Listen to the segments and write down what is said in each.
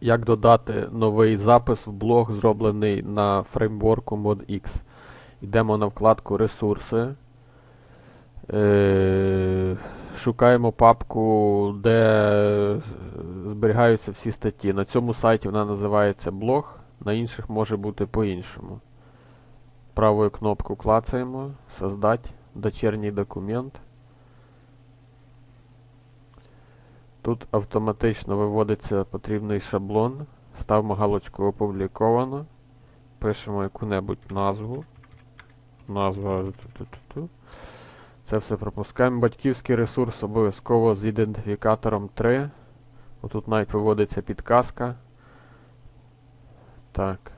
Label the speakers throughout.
Speaker 1: як додати новий запис в блог, зроблений на фреймворку ModX. Йдемо на вкладку Ресурси. Е, Шукаємо папку, де зберігаються всі статті. На цьому сайті вона називається блог, на інших може бути по-іншому. Правою кнопку клацаємо, Создать дочерній документ. Тут автоматично виводиться потрібний шаблон. Ставимо галочку опубліковано. Пишемо яку-небудь назву. Назва. Це все пропускаємо. Батьківський ресурс обов'язково з ідентифікатором 3. Отут навіть виводиться підказка. Так.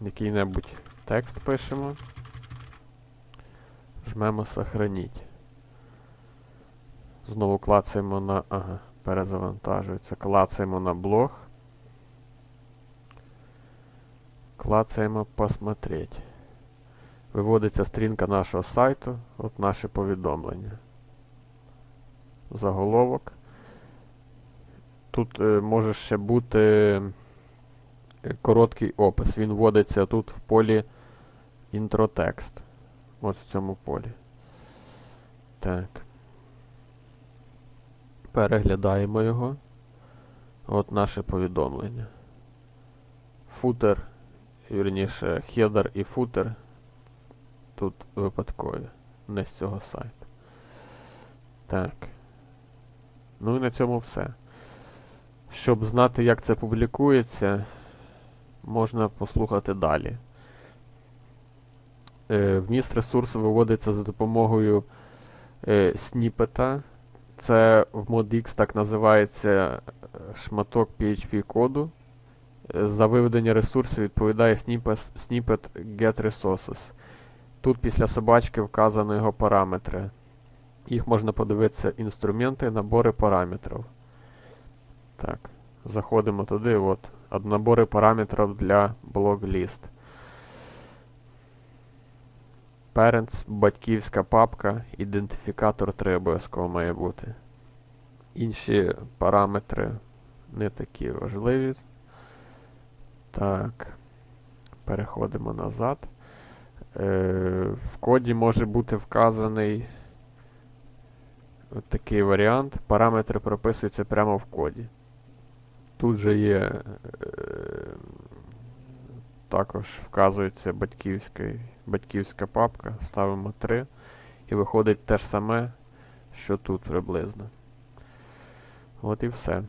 Speaker 1: Який-небудь текст пишемо. Жмемо Сохраніть. Знову клацаємо на... Ага, перезавантажується. Клацаємо на блог. Клацаємо посмотреть. Виводиться стрінка нашого сайту. От наше повідомлення. Заголовок. Тут е, може ще бути е, короткий опис. Він вводиться тут в полі інтротекст. Ось в цьому полі. Так. Переглядаємо його. От наше повідомлення. Футер, вірніше, хедер і футер тут випадкові, не з цього сайту. Так. Ну і на цьому все. Щоб знати, як це публікується, можна послухати далі. Е, вміст ресурсу виводиться за допомогою е, сніпета. Це в ModX так називається е, шматок PHP коду. Е, За виведення ресурсів відповідає сніпет getResources. Тут після собачки вказано його параметри. Їх можна подивитися інструменти, набори параметрів. Так, заходимо туди. От, набори параметрів для блок-ліст. Parents, батьківська папка, ідентифікатор 3 обов'язково має бути. Інші параметри не такі важливі. Так. Переходимо назад. Е, в коді може бути вказаний от такий варіант. Параметри прописуються прямо в коді. Тут же є е, також вказується батьківська, папка. Ставимо 3 і виходить те ж саме, що тут приблизно. От і все.